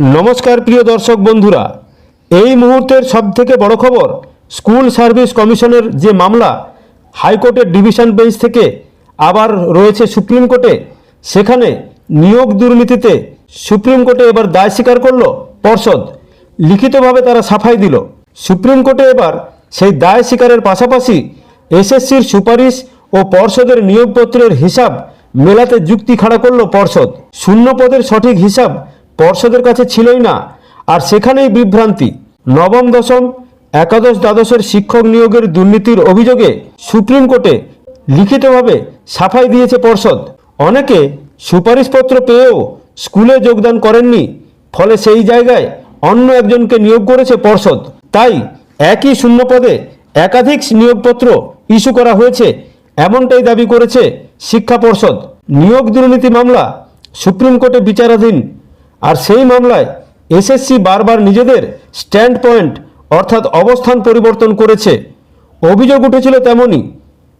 নমস্কার, প্রিয় দর্শক বন্ধুরা। এই মুহূর্তের সবথেকে বড় খবর, স্কুল সার্ভিস কমিশনের যে মামলা, হাইকোর্টের ডিভিশন বেঞ্চ থেকে আবার রয়েছে সুপ্রিম কোর্টে। সেখানে নিয়োগ দুর্নীতিতে সুপ্রিম কোর্টে এবার দায় স্বীকার করল পর্ষদ। লিখিতভাবে তারা সাফাই দিল। সুপ্রিম কোর্টে এবার সেই দায় স্বীকারের পাশাপাশি এসএসসির সুপারিশ ও পর্ষদের নিয়োগপত্রের হিসাব মেলাতে যুক্তি খাড়া করল পর্ষদ। শূন্য পদের সঠিক হিসাব পর্ষদের কাছে ছিলই না। আর সেখানেই বিভ্রান্তি। নবম, দশম, একাদশ দ্বাদশের শিক্ষক নিয়োগের দুর্নীতির অভিযোগে সুপ্রিম কোর্টে লিখিতভাবে সাফাই দিয়েছে পর্ষদ। অনেকে সুপারিশপত্র পেয়েও স্কুলে যোগদান করেননি। ফলে সেই জায়গায় অন্য একজনকে নিয়োগ করেছে পর্ষদ। তাই একই শূন্য পদে একাধিক নিয়োগপত্র ইস্যু করা হয়েছে, এমনটাই দাবি করেছে শিক্ষা পর্ষদ। নিয়োগ দুর্নীতি মামলা সুপ্রিম কোর্টে বিচারাধীন আর সেই মামলায় এসএসসি বারবার নিজেদের স্ট্যান্ড পয়েন্ট অর্থাৎ অবস্থান পরিবর্তন করেছে। অভিযোগ উঠেছিল তেমনই।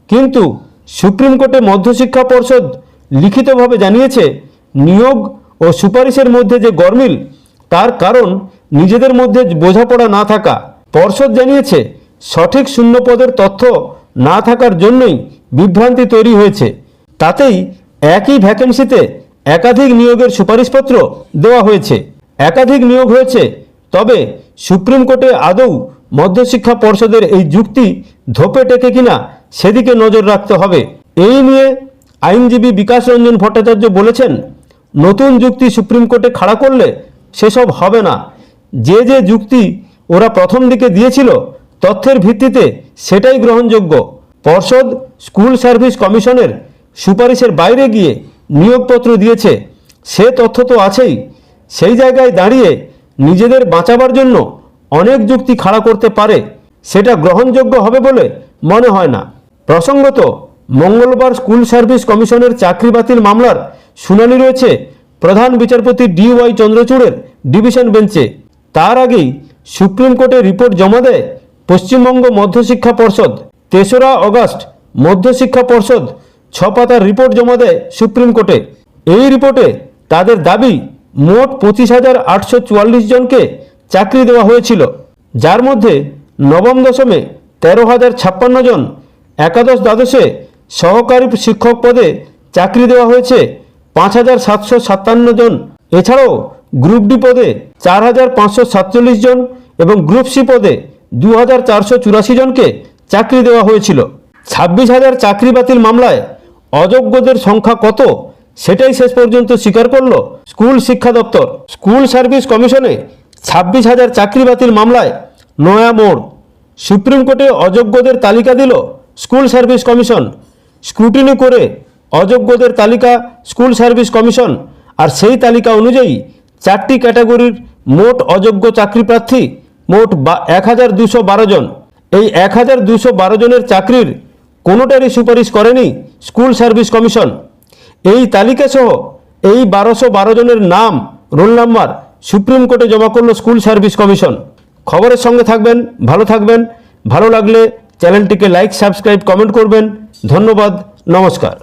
কিন্তু সুপ্রিম কোর্টে মধ্যশিক্ষা পর্ষদ লিখিতভাবে জানিয়েছে, নিয়োগ ও সুপারিশের মধ্যে যে গরমিল, তার কারণ নিজেদের মধ্যে বোঝাপড়া না থাকা। পর্ষদ জানিয়েছে, সঠিক শূন্য পদের তথ্য না থাকার জন্যই বিভ্রান্তি তৈরি হয়েছে। তাতেই একই ভ্যাকেন্সিতে একাধিক নিয়োগের সুপারিশপত্র দেওয়া হয়েছে। একাধিক নিয়োগ হয়েছে, তবে সুপ্রিম কোর্টে আদৌ মধ্যশিক্ষা পর্ষদের এই যুক্তি ধোপে টেকে কিনা সেদিকে নজর রাখতে হবে। এই নিয়ে আইনজীবী বিকাশ রঞ্জন ভট্টাচার্য বলেছেন, নতুন যুক্তি সুপ্রিম কোর্টে খাড়া করলে সেসব হবে না। যে যে যুক্তি ওরা প্রথম দিকে দিয়েছিল, তথ্যের ভিত্তিতে সেটাই গ্রহণযোগ্য। পর্ষদ স্কুল সার্ভিস কমিশনের সুপারিশের বাইরে গিয়ে নিয়োগপত্র দিয়েছে, সে তথ্য তো আছেই। সেই জায়গায় দাঁড়িয়ে নিজেদের বাঁচাবার জন্য অনেক যুক্তি খাড়া করতে পারে, সেটা গ্রহণযোগ্য হবে বলে মনে হয় না। প্রসঙ্গত, মঙ্গলবার স্কুল সার্ভিস কমিশনের চাকরি বাতিল মামলার শুনানি রয়েছে প্রধান বিচারপতি ডি ওয়াই চন্দ্রচূড়ের ডিভিশন বেঞ্চে। তার আগেই সুপ্রিম কোর্টে রিপোর্ট জমা দেয় পশ্চিমবঙ্গ মধ্যশিক্ষা পর্ষদ। তেসরা অগস্ট মধ্যশিক্ষা পর্ষদ ছ পাতার রিপোর্ট জমা দেয় সুপ্রিম কোর্টে। এই রিপোর্টে তাদের দাবি, মোট পঁচিশ হাজার আটশো চুয়াল্লিশ জনকে চাকরি দেওয়া হয়েছিল, যার মধ্যে নবম দশমে তেরো হাজার ছাপ্পান্ন জন একাদশ দ্বাদশে সহকারী শিক্ষক পদে চাকরি দেওয়া হয়েছে পাঁচ হাজার সাতশো সাতান্ন জন। এছাড়াও গ্রুপ ডি পদে চার হাজার পাঁচশো সাতচল্লিশ জন এবং গ্রুপ সি পদে দু হাজার চারশো চুরাশি জনকে চাকরি দেওয়া হয়েছিল। ছাব্বিশ হাজার চাকরি বাতিল মামলায় অযোগ্যদের সংখ্যা কত? সেটাই শেষ পর্যন্ত স্বীকার করল স্কুল শিক্ষা দপ্তর। স্কুল সার্ভিস কমিশনে ছাব্বিশ হাজার চাকরি বাতিল মামলায় নয়া মোড়। সুপ্রিম কোর্টে অযোগ্যদের তালিকা দিল স্কুল সার্ভিস কমিশন। স্ক্রুটিনি করে অযোগ্যদের তালিকা স্কুল সার্ভিস কমিশন। আর সেই তালিকা অনুযায়ী চারটি ক্যাটাগরির মোট অযোগ্য চাকরি প্রার্থী মোট এক হাজার দুশো বারো জন। এই এক হাজার দুশো বারো জনের চাকরির কোনোটারই সুপারিশ করেনি স্কুল সার্ভিস কমিশন। এই তালিকা সহ এই বারোশো বারো জনের নাম, রোল নাম্বার সুপ্রিম কোর্টে জমা করল স্কুল সার্ভিস কমিশন। খবরের সঙ্গে থাকবেন, ভালো থাকবেন। ভালো লাগলে চ্যানেলটিকে লাইক, সাবস্ক্রাইব, কমেন্ট করবেন। ধন্যবাদ, নমস্কার।